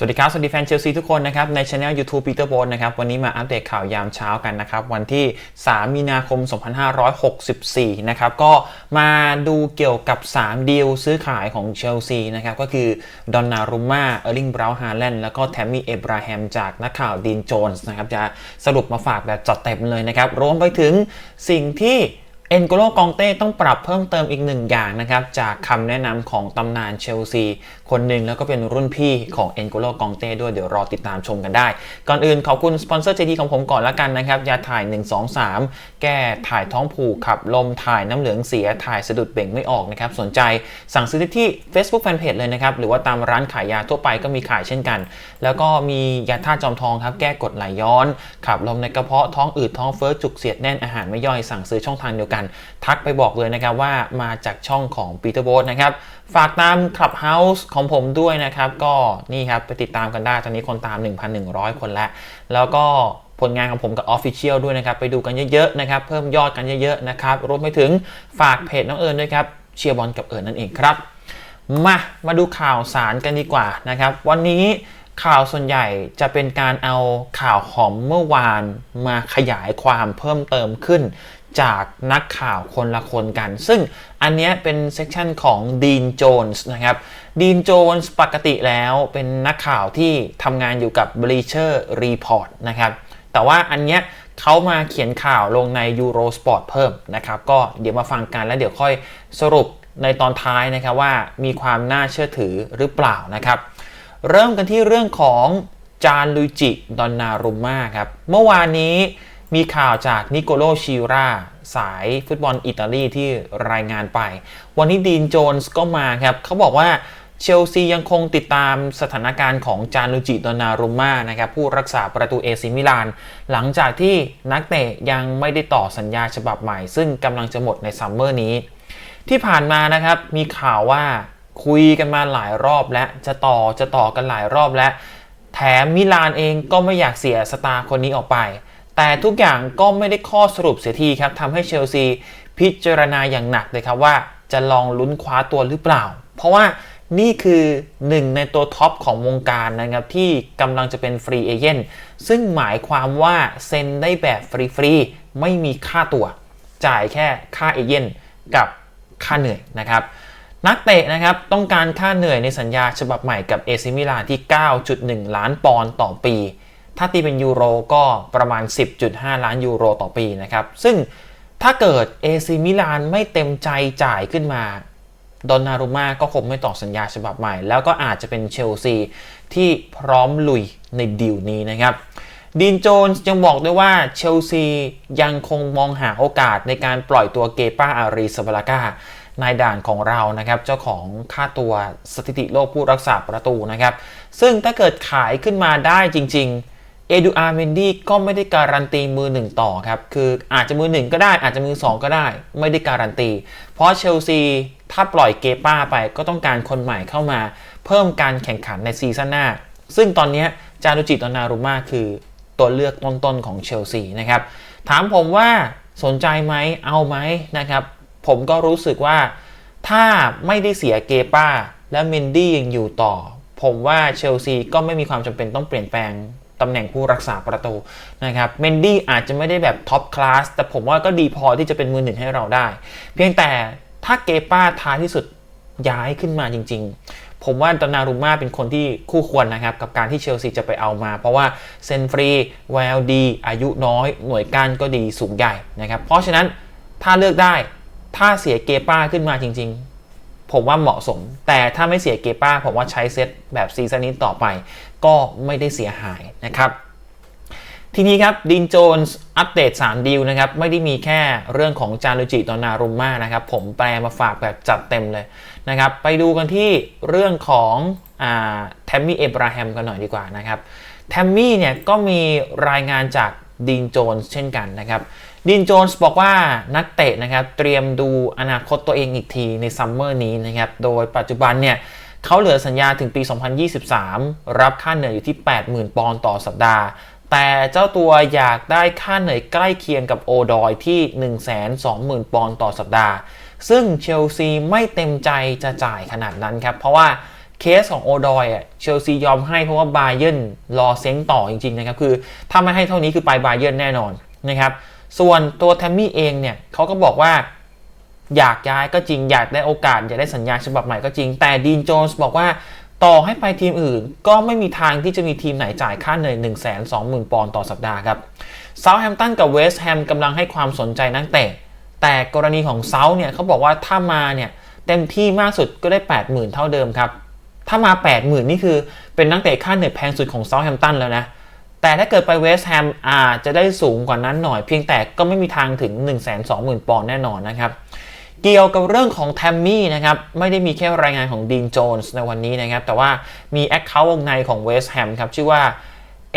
สวัสดีครับ สวัสดีแฟนเชลซีทุกคนนะครับ ในช anel YouTube Peter b o นะครับ วันนี้มาอัปเดตข่าวยามเช้ากันนะครับ วันที่ 3 มีนาคม 2564 นะครับ ก็มาดูเกี่ยวกับ 3 ดีลซื้อขายของเชลซีนะครับ ก็คือดอนนารุม่าเออร์ลิงบราวน์ฮาแลนด์แล้วก็แทมมี่เอบราฮัมจากนักข่าวดีนโจนส์นะครับ จะสรุปมาฝากแบบจัดเต็มเลยนะครับ รวมไปถึงสิ่งที่เอ็นโกโลกองเต้ต้องปรับเพิ่มเติมอีกหนึ่งอย่างนะครับ จากคำแนะนำของตำนานเชลซี คนหนึ่งแล้วก็เป็นรุ่นพี่ของเอ็นโกโลกองเต้ด้วยเดี๋ยวรอติดตามชมกันได้ ก่อนอื่นขอบคุณสปอนเซอร์ใจดีของผมก่อนละกันนะครับยาถ่าย 1 2 3 แก้ถ่ายท้องผูกขับลมถ่ายน้ำเหลืองเสียถ่ายสะดุดเบ่งไม่ออกนะครับสนใจสั่งซื้อที่ Facebook Fanpage เลยนะครับหรือว่าตามร้านขายยาทั่วไปก็มีขายเช่นกัน แล้วก็มียาท่าตุจอมทองครับแก้กดไหลย้อน ขับลมในกระเพาะท้องอืดท้องเฟ้อจุกเสียดแน่นอาหารไม่ย่อยสั่งซื้อช่องทางเดียวกัน ทักไปบอกเลยนะครับว่ามาจากช่องของปีเตอร์โบสนะครับ ฝากตาม Clubhouse ของผมด้วยนะครับ ก็นี่ครับ ไปติดตามกันได้ ตอนนี้คนตาม 1,100 คนแล้ว แล้วก็ผลงานของผมกับ Official ด้วยนะครับ ไปดูกันเยอะๆนะครับ เพิ่มยอดกันเยอะๆนะครับ รวมไปถึงฝากเพจน้องเอิญด้วยครับ เชียร์บอลกับเอิญนั่นเองครับ มา มาดูข่าวสารกันดีกว่านะครับ วันนี้ ข่าวส่วนใหญ่จะเป็นการเอาข่าวของเมื่อวานมาขยายความเพิ่มเติมขึ้น จากนักข่าวคนละคนกัน ซึ่งอันนี้เป็นเซกชันของดีนโจนส์นะครับดีนโจนส์ปกติแล้วเป็นนักข่าวที่ทำงานอยู่กับ Bleacher Report นะครับแต่ว่าอันเนี้ยเขามาเขียนข่าวลงใน Eurosport เพิ่มนะครับก็เดี๋ยวมาฟังกันแล้วเดี๋ยวค่อยสรุปในตอนท้ายนะครับว่ามีความน่าเชื่อถือหรือเปล่านะครับ เริ่มกันที่เรื่องของจานลุยจิดอนนารุม่าครับ เมื่อวานนี้มีข่าวจากนิโกโลชิราสายฟุตบอลอิตาลีที่รายงานไป วันนี้ดีนโจนส์ก็มาครับ เขาบอกว่าเชลซียังคงติดตามสถานการณ์ของจานุจิ ดอนนารุม่านะครับผู้รักษาประตูเอซิมิลาน หลังจากที่นักเตะยังไม่ได้ต่อสัญญาฉบับใหม่ ซึ่งกำลังจะหมดในซัมเมอร์นี้ ที่ผ่านมานะครับมีข่าวว่า คุยกันมาหลายรอบแล้วจะต่อจะต่อกันหลายรอบแล้วแถมมิลานเองก็ไม่อยากเสียสตาร์คนนี้ออกไป แต่ทุกอย่างก็ไม่ได้ข้อสรุปเสียทีครับทำให้เชลซีพิจารณาอย่างหนักเลยครับว่าจะลองลุ้นคว้าตัวหรือเปล่า เพราะว่านี่คือหนึ่งในตัวท็อปของวงการนะครับ ที่กำลังจะเป็นฟรีเอเจนต์ซึ่งหมายความว่าเซ็นได้แบบฟรีๆ ไม่มีค่าตัว จ่ายแค่ค่าเอเจนต์กับค่าเหนื่อยนะครับ นักเตะนะครับต้องการค่าเหนื่อยในสัญญาฉบับใหม่กับเอซิมิลานที่ 9.1 ล้านปอนด์ต่อปี ถ้าตีเป็นยูโรก็ประมาณ 10.5 ล้านยูโรต่อปีนะครับ ซึ่งถ้าเกิดเอซิมิลานไม่เต็มใจจ่ายขึ้นมาดอนนารุม่าก็คงไม่ต่อสัญญาฉบับใหม่ แล้วก็อาจจะเป็นเชลซีที่พร้อมลุยในดีลนี้นะครับดีนโจนส์ยังบอกด้วยว่าเชลซียังคงมองหาโอกาสในการปล่อยตัวเกป้าอารีสบาลากา นายด่านของเรานะครับเจ้าของค่าตัวสถิติโลกผู้รักษาประตูนะครับ ซึ่งถ้าเกิดขายขึ้นมาได้จริง ๆ เอดูอาร์เมนดี้ก็ไม่ได้การันตีมือหนึ่งต่อครับคืออาจจะมือหนึ่งก็ได้อาจจะมือสองก็ได้ ไม่ได้การันตี เพราะเชลซีถ้าปล่อยเกป้าไปก็ต้องการคนใหม่เข้ามา เพิ่มการแข่งขันในซีซั่นหน้า ซึ่งตอนนี้จารุจิตอนารุมาคือตัวเลือกต้นๆของเชลซีนะครับถามผมว่าสนใจไหมเอาไหมนะครับ ผมก็รู้สึกว่า ถ้าไม่ได้เสียเกป้า และเมนดี้ยังอยู่ต่อ ผมว่าเชลซีก็ไม่มีความจำเป็นต้องเปลี่ยนแปลงตำแหน่งผู้รักษาประตูนะครับเมนดี้อาจจะไม่ได้แบบท็อปคลาสแต่ผมว่าก็ดีพอที่จะเป็นมือหนึ่งให้เราได้ เพียงแต่ถ้าเกป้าท้ายที่สุดย้ายขึ้นมาจริง ๆ ผมว่าดอนนารุม่าเป็นคนที่คู่ควรนะครับ กับการที่เชลซีจะไปเอามา เพราะว่าเซนฟรีแวลดี อายุน้อย หน่วยก้านก็ดีสูงใหญ่นะครับ เพราะฉะนั้นถ้าเลือกได้ ถ้าเสียเกป้าขึ้นมาจริง ๆ ผมว่าเหมาะสม แต่ถ้าไม่เสียเกป้าผมว่าใช้เซตแบบซีซั่นนี้ต่อไป ก็ไม่ได้เสียหายนะครับทีนี้ครับดินโจนส์อัปเดต 3 ดีลนะครับ ไม่ได้มีแค่เรื่องของจารุจิตอนารุมมานะครับ ผมแปลมาฝากแบบจัดเต็มเลยนะครับ ไปดูกันที่เรื่องของแทมมี่เอบราฮัมกันหน่อยดีกว่านะครับแทมมี่เนี่ยก็มีรายงานจาก ดินโจนส์เช่นกันนะครับดินโจนส์บอกว่านักเตะนะครับเตรียมดูอนาคตตัวเองอีกทีในซัมเมอร์นี้นะครับโดยปัจจุบันเนี่ยเขาเหลือสัญญาถึงปี 2023 รับค่าเหนื่อยอยู่ที่ 80,000 ปอนด์ต่อสัปดาห์ แต่เจ้าตัวอยากได้ค่าเหนื่อยใกล้เคียงกับโอดอยที่ 120,000 ปอนด์ต่อสัปดาห์ ซึ่งเชลซีไม่เต็มใจจะจ่ายขนาดนั้นครับเพราะว่า เคสของโอดอยอะเชลซียอมให้เพราะว่าบาเย r n รอเซ้งต่อจริงๆนะครับ คือถ้าไม่ให้เท่านี้คือไปบาเย r n แน่นอนนะครับ ส่วนตัวแทมมี่เองเนี่ยเขาก็บอกว่าอยากย้ายก็จริงอยากได้โอกาส อยากได้สัญญาฉบับใหม่ก็จริง แต่ดีนโจนส์บอกว่าต่อให้ไปทีมอื่น ก็ไม่มีทางที่จะมีทีมไหนจ่ายค่าเหนื่อย 1 2 0 0 0 0 ปอนด์ต่อสัปดาห์ครับเซาท์แฮมป์ตันกับเวสต์แฮมกำลังให้ความสนใจนักเตะแต่กรณีของเซาท์เนี่ยเขาบอกว่าถ้ามาเนี่ยเต็มที่มากสุดก็ได้ 80,000 เท่าเดิมครับ ถ้ามา 80,000 นี่คือเป็นนักเตะค่าเหนื่อยแพงสุดของเซาท์แฮมป์ตันแล้วนะ แต่ถ้าเกิดไปเวสต์แฮมอาจจะได้สูงกว่านั้นหน่อยเพียงแต่ก็ไม่มีทางถึง 120,000 ปอนด์แน่นอนนะครับ เกี่ยวกับเรื่องของแทมมี่นะครับ ไม่ได้มีแค่รายงานของดีนโจนส์ในวันนี้นะครับ แต่ว่ามีแอคเคาท์วงในของเวสต์แฮมครับชื่อว่า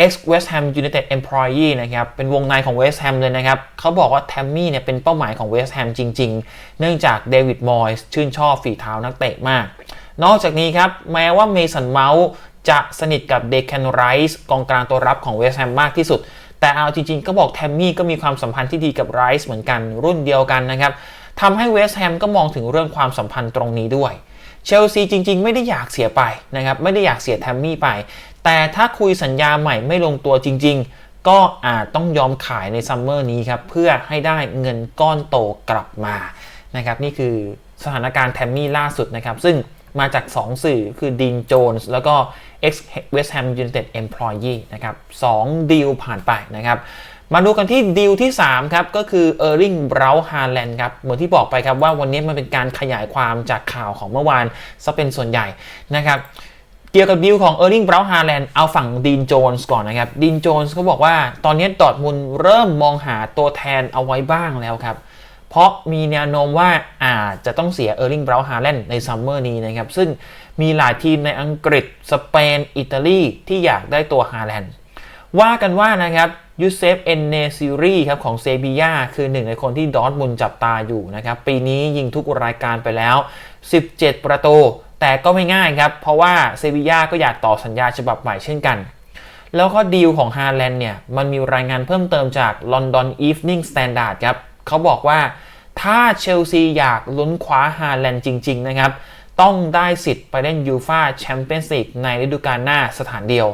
ex West Ham United Employee นะครับ เป็นวงในของเวสต์แฮมเลยนะครับ เขาบอกว่าแทมมี่เนี่ยเป็นเป้าหมายของเวสต์แฮมจริง ๆ เนื่องจากเดวิดมอยส์ชื่นชอบฝีเท้านักเตะมาก นอกจากนี้ครับ แม้ว่าเมสันเมาส์จะสนิทกับเดคแคนไรส์กองกลางตัวรับของเวสต์แฮมมากที่สุด แต่เอาจริงๆ ก็บอกแทมมี่ก็มีความสัมพันธ์ที่ดีกับไรส์เหมือนกันรุ่นเดียวกันนะครับทำให้เวสต์แฮมก็มองถึงเรื่องความสัมพันธ์ตรงนี้ด้วยเชลซีจริงๆ ไม่ได้อยากเสียไปนะครับไม่ได้อยากเสียแทมมี่ไป แต่ถ้าคุยสัญญาใหม่ไม่ลงตัวจริง ๆ ก็อาจต้องยอมขายในซัมเมอร์นี้ครับเพื่อให้ได้เงินก้อนโตกลับมานะครับนี่คือสถานการณ์แทมมี่ล่าสุดนะครับซึ่ง มาจาก 2 สื่อคือดีนโจนส์แล้วก็ ex West Ham United Employee นะครับ2ดีลผ่านไปนะครับ มาดูกันที่ดีลที่ 3 ครับ ก็คือเออร์ลิงบราวฮาแลนด์ครับ เหมือนที่บอกไปครับว่าวันนี้มันเป็นการขยายความจากข่าวของเมื่อวานซะเป็นส่วนใหญ่นะครับเกี่ยวกับดีลของเออร์ลิงบราวฮาแลนด์เอาฝั่งดีนโจนส์ก่อนนะครับดีนโจนส์เขาบอกว่าตอนนี้ดอทมุนเริ่มมองหาตัวแทนเอาไว้บ้างแล้วครับ เพราะมีแนวโน้มว่าอาจจะต้องเสียเออร์ลิงบราวฮาแลนด์ในซัมเมอร์นี้นะครับ ซึ่งมีหลายทีมในอังกฤษ สเปน อิตาลีที่อยากได้ตัวฮาแลนด์ว่ากันว่านะครับยูเซฟเอนเนซิรีครับของเซบียาคือหนึ่งในคนที่ดอทมุนจับตาอยู่นะครับ ปีนี้ยิงทุกรายการไปแล้ว 17 ประตู แต่ก็ไม่ง่ายครับ เพราะว่าเซบียาก็อยากต่อสัญญาฉบับใหม่เช่นกัน แล้วก็ดีลของฮาแลนด์เนี่ย มันมีรายงานเพิ่มเติมจาก London Evening Standard ครับ เขาบอกว่าถ้าเชลซีอยากลุ้นคว้าฮาแลนด์จริง ๆ นะครับ ต้องได้สิทธิ์ไปเล่นยูฟาแชมเปี้ยนส์ลีกในฤดูกาลหน้าสถานเดียว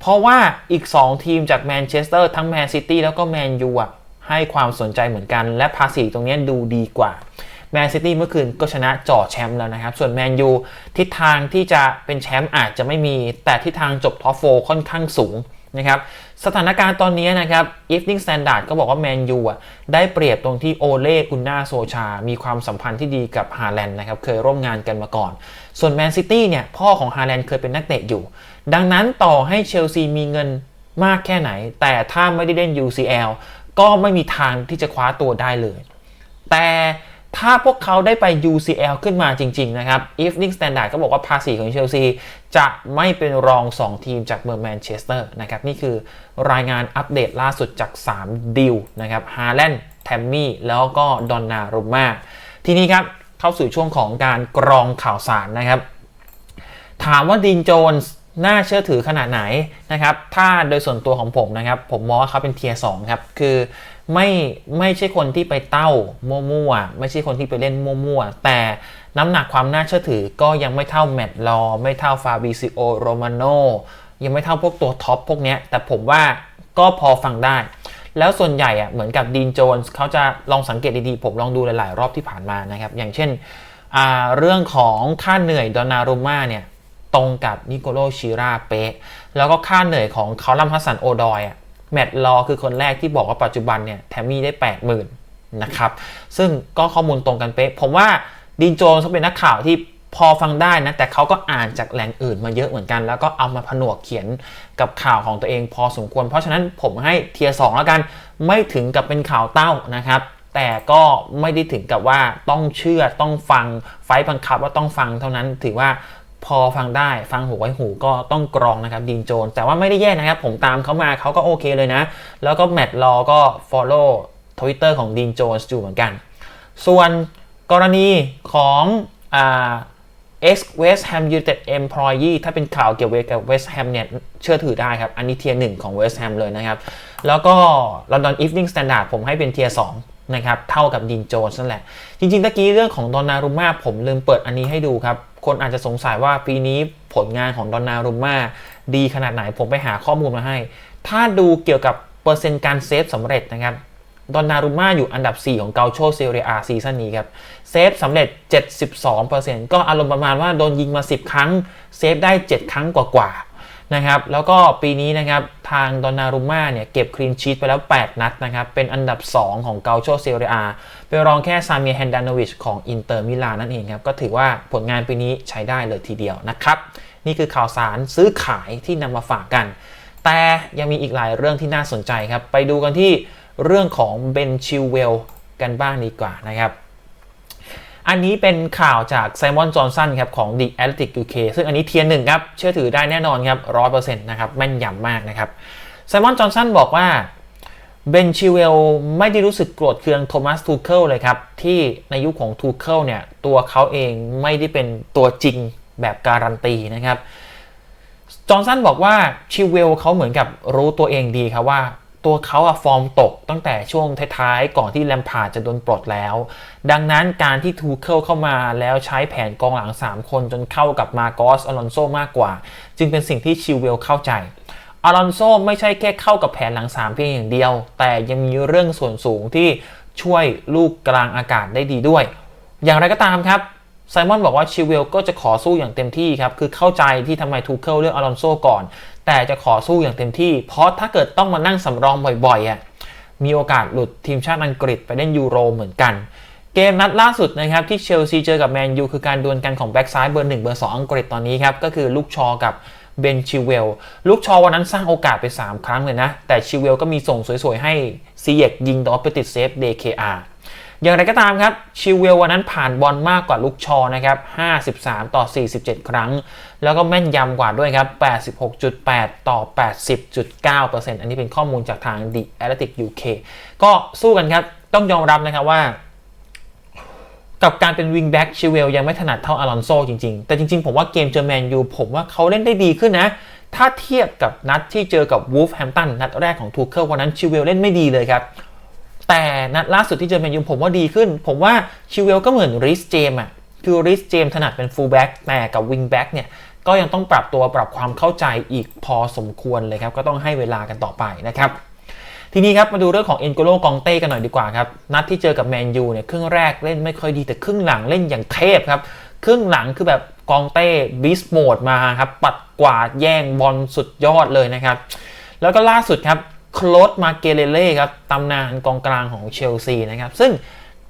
เพราะว่าอีก 2 ทีมจากแมนเชสเตอร์ทั้งแมนซิตี้แล้วก็แมนยูอะให้ความสนใจเหมือนกัน และภาษีตรงนี้ดูดีกว่าแมนซิตี้เมื่อคืนก็ชนะจ่อแชมป์แล้วนะครับ ส่วนแมนยูทิศทางที่จะเป็นแชมป์อาจจะไม่มี แต่ทิศทางจบท็อปโฟค่อนข้างสูง นะครับสถานการณ์ตอนนี้นะครับ Evening Standard ก็บอกว่าแมนยูอะได้เปรียบตรงที่โอเล่กุนนาโซชา มีความสัมพันธ์ที่ดีกับฮาแลนด์นะครับ เคยร่วมงานกันมาก่อน ส่วนแมนซิตี้เนี่ย พ่อของฮาแลนด์เคยเป็นนักเตะอยู่ ดังนั้นต่อให้เชลซีมีเงินมากแค่ไหน แต่ถ้าไม่ได้เล่น UCL ก็ไม่มีทางที่จะคว้าตัวได้เลย แต่ ถ้าพวกเขาได้ไป UCL ขึ้นมาจริง ๆ นะครับ Evening Standard ก็บอกว่าภาษีของเชลซีจะไม่เป็นรอง 2 ทีมจากเมืองแมนเชสเตอร์นะครับ นี่คือรายงานอัปเดตล่าสุดจาก 3 ดิวนะครับฮาแลนด์แทมมี่แล้วก็ดอนนารุม่าทีนี้ครับ เข้าสู่ช่วงของการกรองข่าวสารนะครับ ถามว่าดีนโจนส์น่าเชื่อถือขนาดไหนนะครับ ถ้าโดยส่วนตัวของผมนะครับ ผมมองว่าเขาเป็นเทียร์สครับ คือ ไม่ไม่ใช่คนที่ไปเต้ามั่วๆไม่ใช่คนที่ไปเล่นมั่วๆแต่น้ำหนักความน่าเชื่อถือก็ยังไม่เท่าแมตต์ลอไม่เท่าฟาบิซิโอโรมาโนยังไม่เท่าพวกตัวท็อปพวกนี้แต่ผมว่าก็พอฟังได้ แล้วส่วนใหญ่อะเหมือนกับดีนโจนส์เขาจะลองสังเกตดีๆ ผมลองดูหลายๆ รอบที่ผ่านมานะครับ อย่างเช่นเรื่องของค่าเหนื่อยดอนารุม่าเนี่ยตรงกับนิโคโลชิราเป๊ะแล้วก็ค่าเหนื่อยของคาลัมฮัสซันโอดอยอะ แมตต์ลอคือคนแรกที่บอกว่าปัจจุบันเนี่ยแทมมี่ได้ 80,000นะครับซึ่งก็ข้อมูลตรงกันเป๊ะ ผมว่าดีนโจนส์เป็นนักข่าวที่พอฟังได้นะ แต่เขาก็อ่านจากแหล่งอื่นมาเยอะเหมือนกัน แล้วก็เอามาผนวกเขียนกับข่าวของตัวเองพอสมควร เพราะฉะนั้นผมให้เทียร์สแล้วกัน ไม่ถึงกับเป็นข่าวเต้านะครับ แต่ก็ไม่ได้ถึงกับว่าต้องเชื่อต้องฟังไฟบังคับว่าต้องฟังเท่านั้นถือว่า พอฟังได้ฟังหูไว้หูก็ต้องกรองนะครับดีนโจน แต่ว่าไม่ได้แย่นะครับ ผมตามเขามาเขาก็โอเคเลยนะ แล้วก็แมตต์รอก็ follow Twitter ของดีนโจนส์อยู่เหมือนกัน ส่วนกรณีของเอ่า ex West Ham United employee ถ้าเป็นข่าวเกี่ยวกับ West Ham เนี่ย เชื่อถือได้ครับ อันนี้เทียร์หนึ่งของ West Ham เลยนะครับ แล้วก็ London Evening Standard ผมให้เป็นเทียร์สองนะครับ เท่ากับดินโจนส์นั่นแหละ จริงๆตะกี้เรื่องของดอนนารุม่าผมลืมเปิดอันนี้ให้ดูครับ คนอาจจะสงสัยว่าปีนี้ผลงานของดอนนารุมมาดีขนาดไหนผมไปหาข้อมูลมาให้ ถ้าดูเกี่ยวกับเปอร์เซ็นต์การเซฟสำเร็จนะครับดอนนารุม่าอยู่อันดับ 4 ของเกาโชเซเรียอาซีซั่นนี้ครับเซฟสำเร็จ 72%ก็อารมณ์ประมาณว่าโดนยิงมา 10 ครั้ง เซฟได้ 7 ครั้งกว่าๆนะครับแล้วก็ปีนี้นะครับทางดอนนารุม่าเนี่ยเก็บคลีนชีตไปแล้ว 8 นัดนะครับเป็นอันดับ 2 ของเกาโชเซเรียอา เป็นรองแค่ซามีแฮนดานวิชของอินเตอร์มิลานนั่นเองครับ ก็ถือว่าผลงานปีนี้ใช้ได้เลยทีเดียวนะครับ นี่คือข่าวสารซื้อขายที่นำมาฝากกัน แต่ยังมีอีกหลายเรื่องที่น่าสนใจครับ ไปดูกันที่เรื่องของเบนชิลเวลกันบ้างดีกว่านะครับอันนี้เป็นข่าวจากไซมอน จอห์นสันครับของ The Athletic UK ซึ่งอันนี้เทียร์หนึ่งครับ เชื่อถือได้แน่นอนครับร้อยเปอร์เซ็นต์นะครับ แม่นยำมากนะครับไซมอน จอห์นสันบอกว่า เบนชิเวลไม่ได้รู้สึกโกรธเคืองโทมัสทูเคิลเลยครับ ที่ในยุคของทูเคิลเนี่ย ตัวเขาเองไม่ได้เป็นตัวจริงแบบการันตีนะครับ จอห์นสันบอกว่าชิวเวลเขาเหมือนกับรู้ตัวเองดีครับว่า ตัวเขาอะฟอร์มตกตั้งแต่ช่วงท้ายๆ ก่อนที่แลมพาร์ดจะโดนปลดแล้ว ดังนั้นการที่ทูเคิลเข้ามาแล้วใช้แผนกองหลัง 3 คนจนเข้ากับมาโกสอลอนโซมากกว่า จึงเป็นสิ่งที่ชิวเวลเข้าใจ อลอนโซไม่ใช่แค่เข้ากับแผนหลัง3เพียงอย่างเดียว แต่ยังมีเรื่องส่วนสูงที่ช่วยลูกกลางอากาศได้ดีด้วย อย่างไรก็ตามครับไซมอนบอกว่าชิวเวลก็จะขอสู้อย่างเต็มที่ครับ คือเข้าใจที่ทำไมทูเคิลเลือกอลอนโซก่อน แต่จะขอสู้อย่างเต็มที่ เพราะถ้าเกิดต้องมานั่งสำรองบ่อยๆอะมีโอกาสหลุดทีมชาติอังกฤษไปเล่นยูโรเหมือนกัน เกมนัดล่าสุดนะครับที่เชลซีเจอกับแมนยูคือการดวลกันของแบ็กซ้ายเบอร์1เบอร์2อังกฤษตอนนี้ครับก็คือลูกชอกับ เบนชิวเวลลูกชอวันนั้นสร้างโอกาสไป 3 ครั้งเลยนะ แต่ชิวเวลก็มีส่งสวยๆ ให้ซีเยกยิงแต่ว่าไปติดเซฟ DKR อย่างไรก็ตามครับชิวเวลวันนั้นผ่านบอลมากกว่าลูกชอนะครับ 53 ต่อ 47 ครั้ง แล้วก็แม่นยำกว่าด้วยครับ 86.8 ต่อ 80.9%อันนี้เป็นข้อมูลจากทาง The Athletic UK ก็สู้กันครับ ต้องยอมรับนะครับว่า กับการเป็นวิงแบ็กชิวเวลยังไม่ถนัดเท่าอลอนโซจริงๆ แต่จริงๆ ผมว่าเกมเจอแมนยูผมว่าเขาเล่นได้ดีขึ้นนะ ถ้าเทียบกับนัดที่เจอกับวูฟแฮมตันนัดแรกของทูเคิลวันนั้นชิวเวลเล่นไม่ดีเลยครับ แต่นัดล่าสุดที่เจอแมนยูผมว่าดีขึ้น ผมว่าชิวเวลก็เหมือนริสเจมอะคือริสเจมถนัดเป็นฟูลแบ็กแต่กับวิงแบ็กเนี่ยก็ยังต้องปรับตัวปรับความเข้าใจอีกพอสมควรเลยครับก็ต้องให้เวลากันต่อไปนะครับ ทีนี้ครับมาดูเรื่องของเอ็นโกโลกองเต้กันหน่อยดีกว่าครับนัดที่เจอกับแมนยูเนี่ยครึ่งแรกเล่นไม่ค่อยดีแต่ครึ่งหลังเล่นอย่างเทพครับครึ่งหลังคือแบบกองเต้บิสโหมดมาครับปัดกวาดแย่งบอลสุดยอดเลยนะครับ แล้วก็ล่าสุดครับโคลดมาเกเลเล่ครับตำนานกองกลางของเชลซีนะครับซึ่ง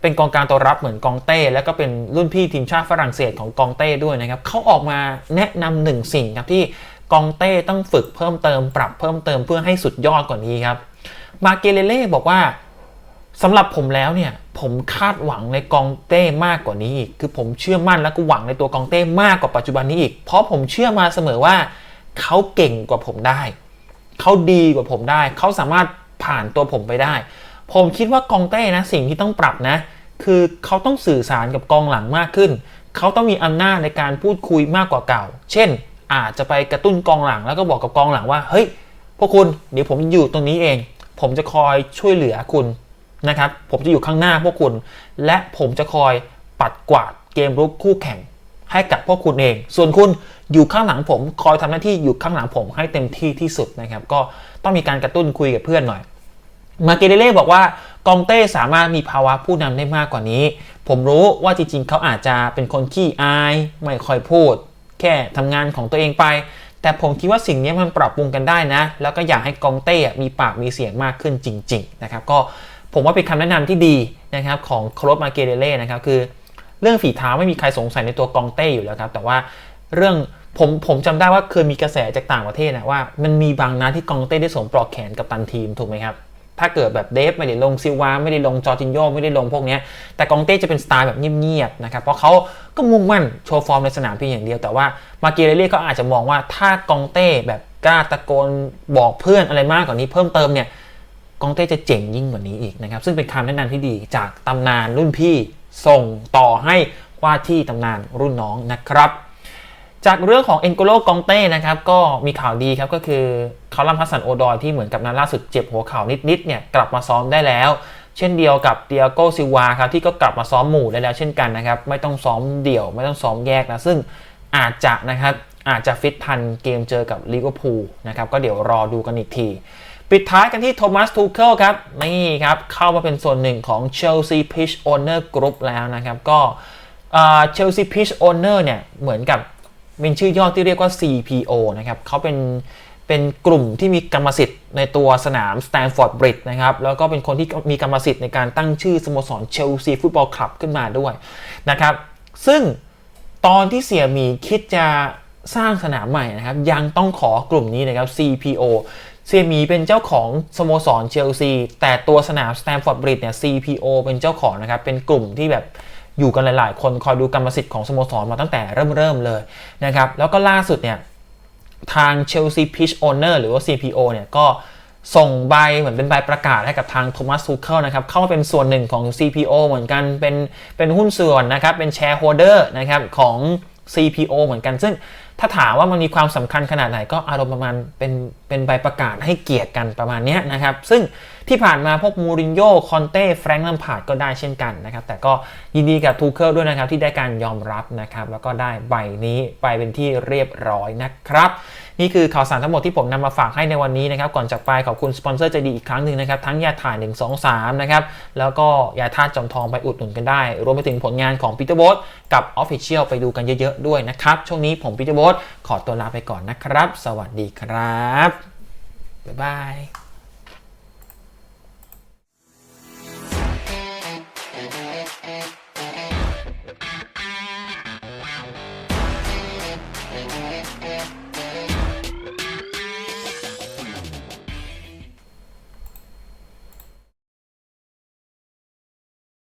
เป็นกองกลางตัวรับเหมือนกองเต้ แล้วก็เป็นรุ่นพี่ทีมชาติฝรั่งเศสของกองเต้ด้วยนะครับเขาออกมาแนะนำหนึ่งสิ่งครับที่กองเต้ต้องฝึกเพิ่มเติมปรับเพิ่มเติมเพื่อให้สุดยอดกว่านี้ครับ มาเกเลเล่บอกว่าสำหรับผมแล้วเนี่ย ผมคาดหวังในกองเต้มากกว่านี้อีก คือผมเชื่อมั่นและก็หวังในตัวกองเต้มากกว่าปัจจุบันนี้อีก เพราะผมเชื่อมาเสมอว่าเขาเก่งกว่าผมได้ เขาดีกว่าผมได้ เขาสามารถผ่านตัวผมไปได้ ผมคิดว่ากองเต้นะสิ่งที่ต้องปรับนะ คือเขาต้องสื่อสารกับกองหลังมากขึ้น เขาต้องมีอำนาจในการพูดคุยมากกว่าเก่า เช่น อาจจะไปกระตุ้นกองหลังแล้วก็บอกกับกองหลังว่า เฮ้ย พวกคุณ เดี๋ยวผมอยู่ตรงนี้เอง ผมจะคอยช่วยเหลือคุณนะครับ ผมจะอยู่ข้างหน้าพวกคุณ และผมจะคอยปัดกวาดเกมรุกคู่แข่งให้กับพวกคุณเอง ส่วนคุณอยู่ข้างหลังผม คอยทำหน้าที่อยู่ข้างหลังผมให้เต็มที่ที่สุดนะครับ ก็ต้องมีการกระตุ้นคุยกับเพื่อนหน่อย มาเกเดเล่บอกว่ากองเต้สามารถมีภาวะผู้นำได้มากกว่านี้ ผมรู้ว่าจริงๆ เขาอาจจะเป็นคนขี้อาย ไม่ค่อยพูด แค่ทำงานของตัวเองไป แต่ผมคิดว่าสิ่งนี้มันปรับปรุงกันได้นะ แล้วก็อยากให้กองเต้มีปากมีเสียงมากขึ้นจริง ๆ นะครับ ก็ผมว่าเป็นคำแนะนำที่ดีนะครับของโครบมาเกเดเล่นะครับคือ เรื่องฝีเท้าไม่มีใครสงสัยในตัวกองเต้อยู่แล้วครับ แต่ว่าเรื่องผมผมจำได้ว่าเคยมีกระแสจากต่างประเทศนะว่ามันมีบางนัดที่กองเต้ได้สวมปลอกแขนกับตันทีมถูกไหมครับ ถ้าเกิดแบบเดฟไม่ได้ลงซิลวาไม่ได้ลงจอร์จินโยไม่ได้ลงพวกนี้แต่กองเต้จะเป็นสไตล์แบบเงียบๆนะครับเพราะเขาก็มุ่งมั่นโชว์ฟอร์มในสนามเพียงอย่างเดียวแต่ว่ามาเกเรเล่ก็อาจจะมองว่าถ้ากองเต้แบบกล้าตะโกนบอกเพื่อนอะไรมากกว่านี้เพิ่มเติมเนี่ยกองเต้จะเจ๋งยิ่งกว่านี้อีกนะครับซึ่งเป็นคำแนะนำที่ดีจากตำนานรุ่นพี่ส่งต่อให้ว่าที่ตำนานรุ่นน้องนะครับ จากเรื่องของเอ็นโกโลกองเต้นะครับก็มีข่าวดีครับก็คือคารัมพัสสันโอดอยที่เหมือนกับนัดล่าสุดเจ็บหัวเข่านิดๆเนี่ยกลับมาซ้อมได้แล้ว เช่นเดียวกับเดียโกซิวาครับที่ก็กลับมาซ้อมหมู่ได้แล้วเช่นกันนะครับไม่ต้องซ้อมเดี่ยวไม่ต้องซ้อมแยกนะซึ่งอาจจะนะครับอาจจะฟิตทันเกมเจอกับลิเวอร์พูลนะครับก็เดี๋ยวรอดูกันอีกที ปิดท้ายกันที่โทมัสทูเคิลครับนี่ครับเข้ามาเป็นส่วนหนึ่งของ Chelsea Pitch Owner Group แล้วนะครับก็เชลซีพิชโอเนอร์เนี่ยเหมือนกับ เป็นชื่อย่อที่เรียกว่า CPO นะครับเขาเป็นเป็นกลุ่มที่มีกรรมสิทธิ์ในตัวสนาม Stamford Bridge นะครับ แล้วก็เป็นคนที่มีกรรมสิทธิ์ในการตั้งชื่อสโมสรเชลซีฟุตบอลคลับขึ้นมาด้วยนะครับ ซึ่งตอนที่เสียหมีคิดจะสร้างสนามใหม่นะครับ ยังต้องขอกลุ่มนี้นะครับ CPO เสียมีเป็นเจ้าของสโมสรเชลซีแต่ตัวสนาม Stamford Bridge เนี่ย CPO เป็นเจ้าของนะครับ เป็นกลุ่มที่แบบ อยู่กันหลาย ๆ คนคอยดูกรรมสิทธิ์ของสโมสรมาตั้งแต่เริ่มๆเลยนะครับแล้วก็ล่าสุดเนี่ยทาง Chelsea Pitch Owner หรือว่า CPO เนี่ยก็ส่งใบเหมือนเป็นใบประกาศให้กับทางโทมัสทูเคิลนะครับเข้ามาเป็นส่วนหนึ่งของ CPO เหมือนกันเป็นเป็นหุ้นส่วนนะครับเป็นแชร์โฮเดอร์นะครับของ CPO เหมือนกันซึ่ง ถ้าถามว่ามันมีความสำคัญขนาดไหนก็อารมณ์ประมาณเป็นเป็นใบประกาศให้เกียรติกันประมาณนี้นะครับ ซึ่งที่ผ่านมาพวกมูรินโญ่คอนเต้แฟรงค์ลัมพาร์ดก็ได้เช่นกันนะครับ แต่ก็ยินดีกับทูเคิลด้วยนะครับ ที่ได้การยอมรับนะครับ แล้วก็ได้ใบนี้ไปเป็นที่เรียบร้อยนะครับ นี่คือข่าวสารทั้งหมดที่ผมนำมาฝากให้ในวันนี้นะครับ ก่อนจากไปขอบคุณสปอนเซอร์ใจดีอีกครั้งหนึ่งนะครับ ทั้งยาถ่าย 1 2 3 นะครับ แล้วก็ยาธาตุจอมทองไปอุดหนุนกันได้ รวมไปถึงผลงานของปีเตอร์โบสกับ Official ไปดูกันเยอะๆด้วยนะครับ ช่วงนี้ผมปีเตอร์โบสขอตัวลาไปก่อนนะครับ สวัสดีครับบ๊ายบาย